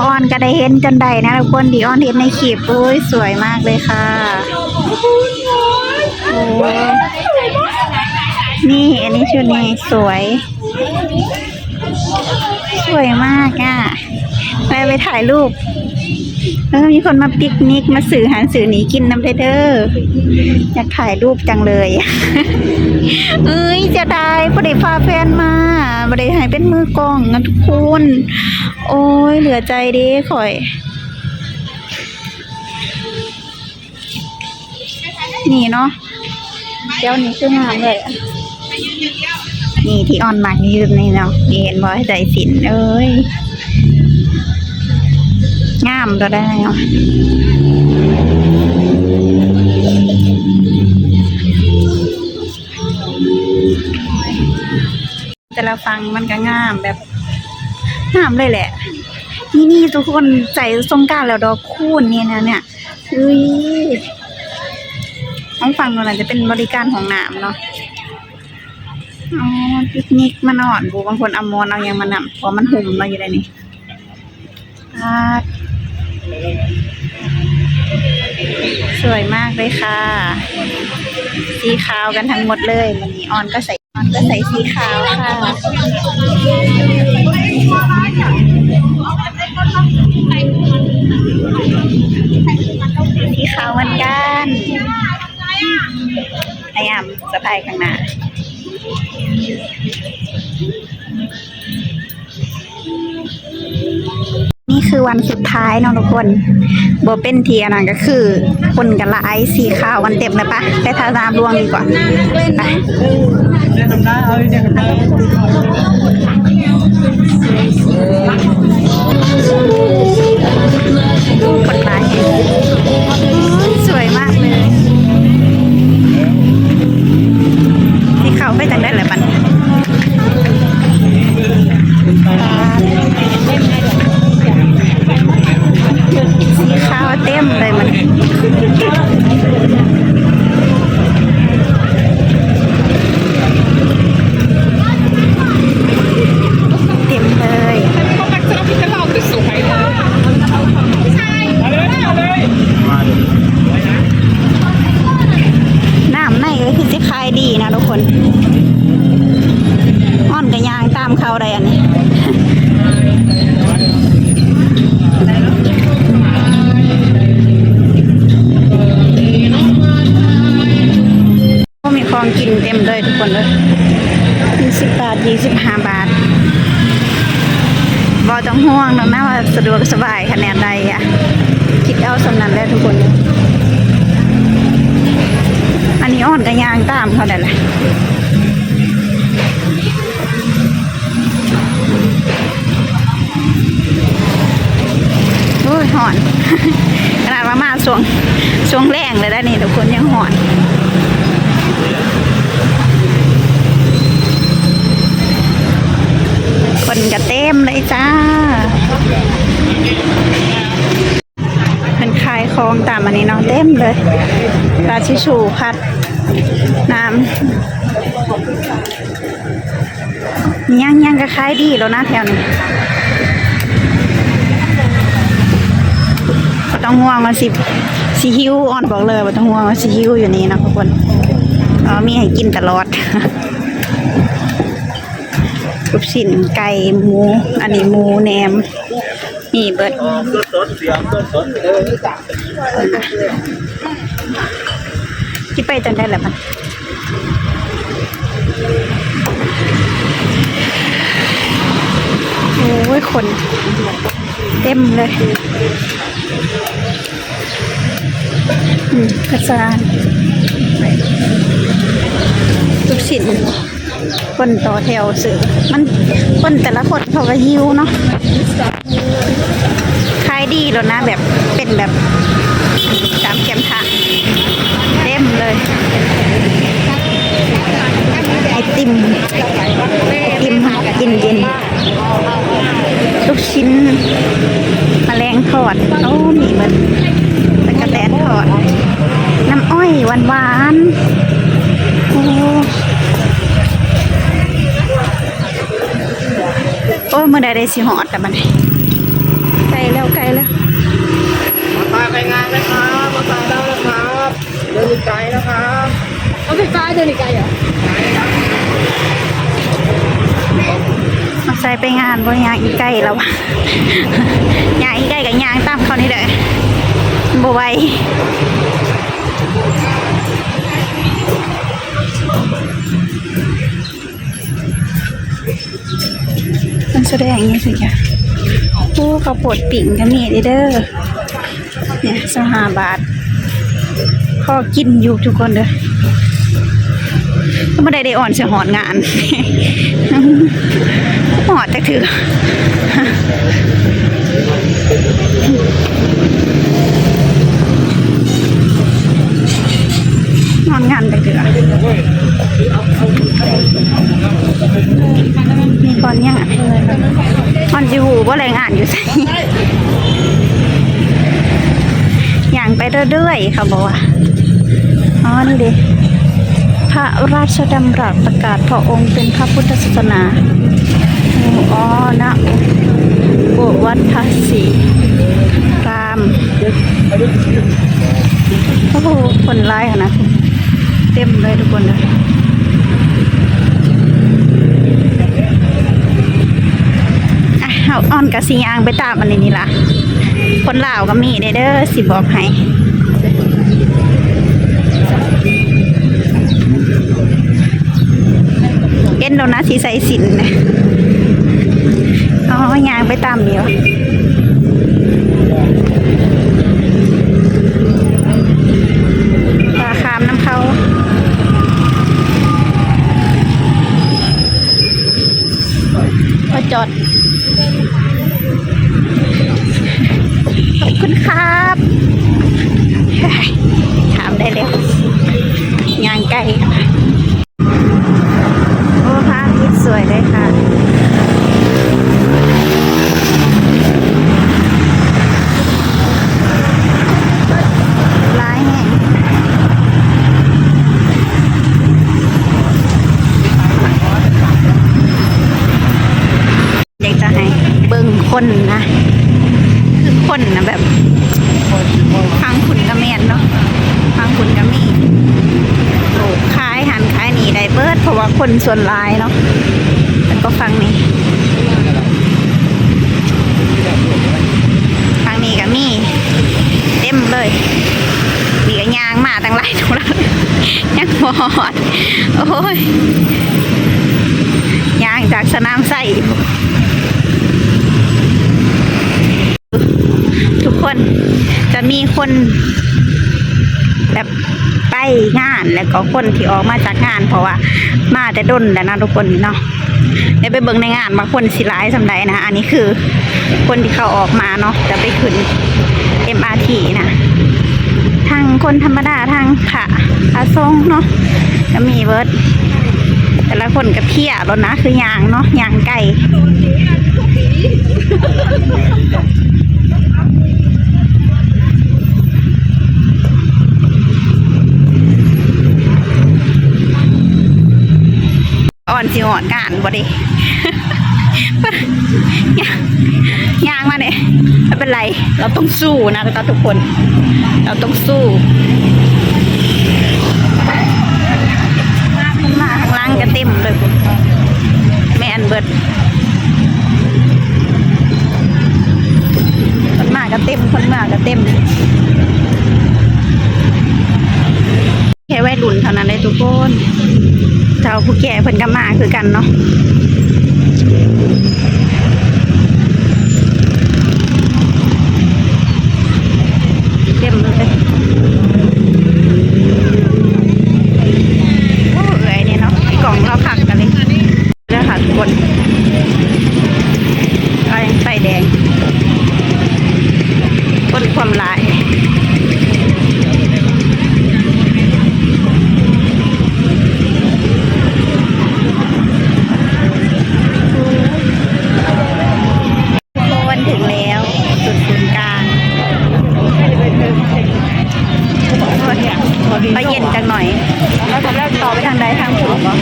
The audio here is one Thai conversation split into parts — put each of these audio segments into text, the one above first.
ออนก็ได้เห็นจนได้นะทุกคนดีออนเห็นในคลิปโอ้ยสวยมากเลยค่ะโอ้นี่อันนี้ชุดนี้สวย สวยมากอะไปไปถ่ายรูปเออมีคนมาปิกนิกมาสื่อหารสื่อหนีกินน้ำเด้อเด้ออยากถ่ายรูปจังเลยเอ้ยจะได้บ่ได้พาแฟนมาบ่ได้ให้เป็นมือกล้องนะทุกคน โอ้ยเหลือใจเด้ข่อย นี่เนาะเดี๋ยวนี้คืองามเลยนี่ที่ออนมากยืนนี่เนาะเห็นบ่ใจสินเอ้ยงามก็ได้เนาะแต่ละฟังมันก็งามแบบ งามเลยแหละ นี่นี่ทุกคนใจสงกราแล้วดอกคูณเนี่ยนะเนี่ยเฮ้ยห้องฟังตรงนั้นจะเป็นบริการของน้ำเนาะอ๋อปิกนิกมานอนบูบางคนเอามอนเอายังมานำเพราะมันหุ่มเนาอยู่ในนี้อ่สวยมากเลยค่ะ สีขาวกันทั้งหมดเลยมันนี้ออนก็ใส่ออนก็ใส่สีขาวค่ะ สีขาวเหมือนกันพยายามสะพายข้างหน้านี่คือวันสุดท้ายเนาะทุกคนโบเป็นเทียนะก็คือ คนกันละไอสีขาววันเต็มเลยปะไปทาน้ำรวงดีกว่าไป เนี่ยทำได้เอาเนี่ยทำได้คนร้ายสวยมากเลยสีขาไปจังได้เลยปัน ยางตามเขาได้อันนี้ก็มีของกินเต็มเลยทุกคนเลยยี่สิบบาทยี่สิบห้าบาทบอต้องห่วงหรอกนะว่าสะดวกสบายขนาดใดอะคิดเอาสำนันแล้วทุกคน อันนี้อ่อนกับยางตามเขาได้แหละ หอนขนาดว่ามาช่วงช่วงแรงเลยได้นี่ทุกคนยังหอนคนก็เต็มเลยจ้าเป็นขายของตามอันนี้น้องเต็มเลยราชิชูพัดน้ำยังยังก็ขายดีแล้วนะแถวนี้ ต้องห่วงว่าสิสิหิวอ่อนบอกเลยว่าต้องห่วงว่าสิหิวอยู่นี่นะทุกคนอ๋อมีให้กินตลอดลูกชิ้นไก่หมู อันนี้หมูแหนมนี่เบิดที่ไปจนได้แหละมันโอ้ยคน เต็มเลย กระซานลูกชิ้นคนต่อแถวซื้อมันคนแต่ละคนเขาก็ยิวเนาะขายดีแล้วนะ แบบเป็นแบบสามเข็มทางเต็มเลย ไอติมไอติมเย็นเย็นลูกชิ้นแมลงทอด โอ้มีมัน แตนทอด น้ำอ้อยหวานหวานโอ้โเมื่อใดได้สีหอดแต่มันไกลแล้วไกลแล้วมาตายไปงานนะครับมาตายแล้วนะครับเดินไกลนะครับเอาไปไกลเดินไกลเหรอใส่ไปงานบนยางอีไก่แล้วยางอีไก่กับยางตั้มเขานี่เลย บ่ไหวมันแสดงอยังไงสิจ้ะโอ้ข้าวโพดปิ่งก็มีเด้อเนี่ยสหาบาทพอกินอยู่ทุกคนเด้อก็ไม่ได้ได้อ่อนเสียหอนงานหอดจะถือ อยู่ใส่อย่างไปเรื่อยๆเขาบอกว่าอ๋อนี่ดิพระราชดำรัสประกาศพระองค์เป็นพระพุทธศาสนาอ๋อนะโบวัดภาษีรามโอ้โหคนร้ายขนาดเต็มเลยทุกคนเลยอะเอาออนกับสียางไปตามอันนี้นี่ล่ะ คนลาวก็มีเด้อสิบอกให้เอ็นโดนะสีใสสินนะอ๋อยางไปตามเดียว ปลาคามน้ำเขาพอจอด ขอบคุณครับเฮ้ย ถามได้แล้วยางไก่โอ้พระอาทิตย์สวยเลยค่ะ ร้ายแห่งอยากจะให้เบิ่งคนนะ คือคนนะแบบฟังคุณกระเมียนเนาะฟังคุณกระมีโอ้ขายหันขายหนีได้เบิดเพราะ ว่าคนส่วนหลายเนาะแล้วก็ฟังนี่ฟังนี่ก็มีเต็มเลยมีกระยางมาตั้งหลายทุลักยังบอดโอ้ยยางจากสนามใส่ทุกคนจะมีคนแบบ ไปงานแล้วก็คนที่ออกมาจากงาน เพราะว่ามาแต่ดนแล้วนะทุกคนเนาะเดี๋ยวไปเบิ่งในงานมาคนสิร้ายสำใดนะอันนี้คือคนที่เขาออกมาเนาะจะไปขึ้น MRT นะทางคนธรรมดาทางผะผาทรงเนาะก็มีเบิร์ดแต่ละคนก็เที่ยรถนะคือยางเนาะยางไก่ สิอ่อนกานบ่ดิยางมาเนี่ยไม่เป็นไร เราต้องสู้นะทุกคน เราต้องสู้มาข้างล่างก็เต็มเลยแมนเบิดคนมาก็เต็มคนมาก็เต็มแค่วัยรุ่นเท่านั้นเลยทุกคน เท่าผู้แก่เพิ่นก็มาคือกันเนาะ ไปเย็นจังหน่อย แล้วจะเลิกต่อไปทางใดทางถูกเหรอ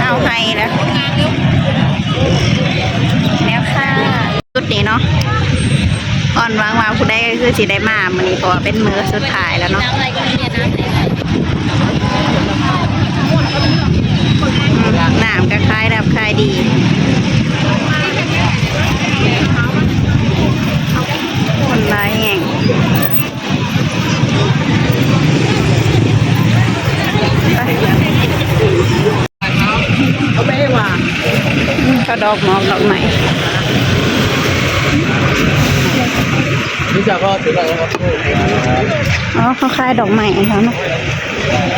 เอาให้แล้วแล้วค่ะจุดนี้เนาะอ่อนวางวางผู้ใดคือสิได้มามื้อนี้เพราะว่าเป็นมือสุดท้ายแล้วเนาะน้ำอะไรก็ไม่เนี่ยน้ำอะไรอืมน้ำก็คล้ายดับคล้ายดี อกหมอกดอกใหม่นี่จะก็ถืออะไรครับอ๋อเขาคล้ายดอกใหม่เขาเนาะ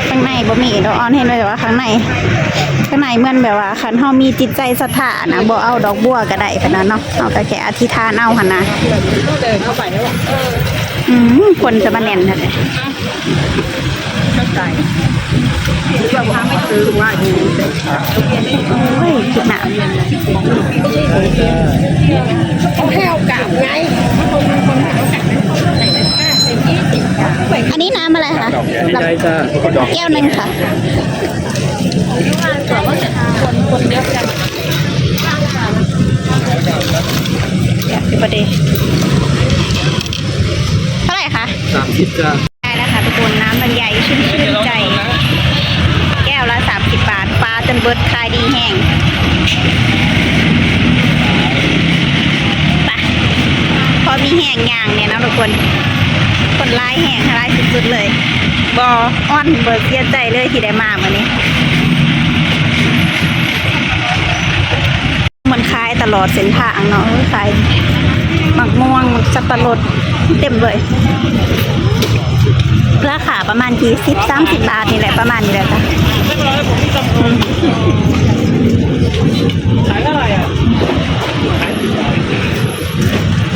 ข้างในบ่มีดอกออนเห็นเลยแต่ว่าข้างในข้างในเหมือนแบบว่าคันเฮามีจิตใจศรัทธานะบ่เอาดอกบัวก็ได้ปานนั้นเนาะเอาก็แค่อธิษฐานเอาหั่นนะเดินเข้าไปแล้วอืมคนจะมาแน่นนั่นแหละ เข้าใจเราไม่ซื้อว่าอยู่โอ้ยคิดหนาเขาให้เอากลับไงอันนี้น้ำอะไรคะใช่จ้าแก้วหนึ่งค่ะคนเดียวกันอยากสิบดีเท่าไหร่คะสามสิบจ้าได้แล้วค่ะทุกคนน้ำมันใหญ่ชื่นชื่ นใจแก้วละสามสิบบาทปลาจนเบิดขายดีแห้งไปพอมีแห้งย่างเนี่ยนะทุกคน คนร้ายแห้งร้ายสุดๆเลย บออ้อนเบิดเสียใจเลยที่ได้มาวันนี้มันขายตลอดเส้นทางเนาะเออขาย หมักม่วงสับปะรดเต็มเลยราคาประมาณกี่สิบสามสิบบาทนี่แหละประมาณนี้แหละค่ะไม่เป็นไรผมมีจำนวนขายเท่าไหร่อะ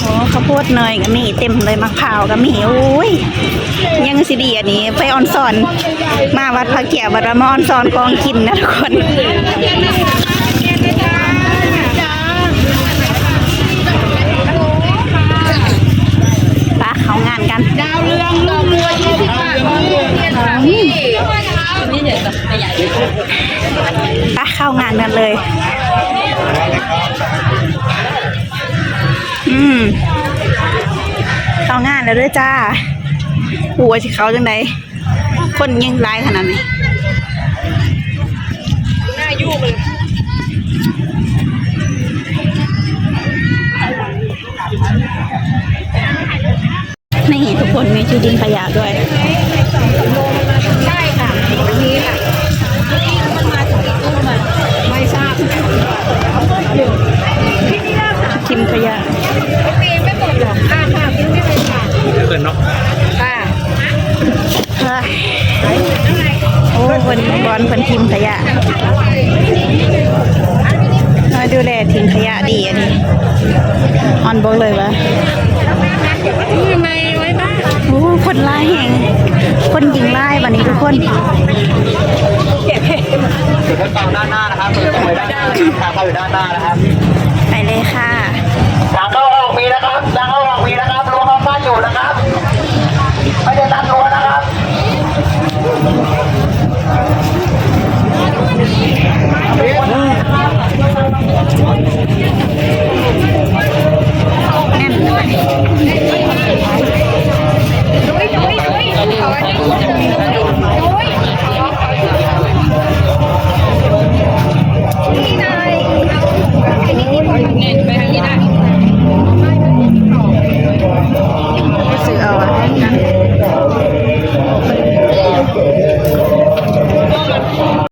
โอ้ข้าวโพดเนยก็มีเต็มเลยมะพร้าวก็มีโอ้ยยังสิดีอันนี้ ไปออนซอน มาวัดพระเกียรบัดมาออนซอนกองกินนะทุกคนปะเขางานกัน ดาวเรืองดอกบัวยี่สิบบาทนี่นี่เนี่ยแบบขยายปะเข้างานกันเลย อืมเข้างานแล้วด้วยจ้าหัวสิเขาจังไดคนยังร้ายขนาดไหนหน้ายุ่งเลย นี่ ทุกคนมีที่ดินขยะด้วยใช่ค่ะวันนี้ค่ะมันมาจากตู้มาไม่ทราบทิมขยะปีไม่หมดหรอกอ่าค่ะพี่ไม่เลยค่ะเกินเนาะค่ะเฮ้ยโอ้คนบอลคนทิมขยะน้อยดูแลทิมขยะดีอันนี้ออนบอกเลยวะ อ้คนไล่แหงคนยิงไล่วันนี้ทุกคนจุดทดสอบด้านหน้านะครับจุดตรงไว้ด้านหน้าทางเข้าอยู่ด้านหน้านะครับ ไปเลยค่ะทางเข้าออกมีนะครับทางเข้าออกมีนะครับรั้วเขาบ้านอยู่นะครับไม่ได้ตัดรั้วนะครับ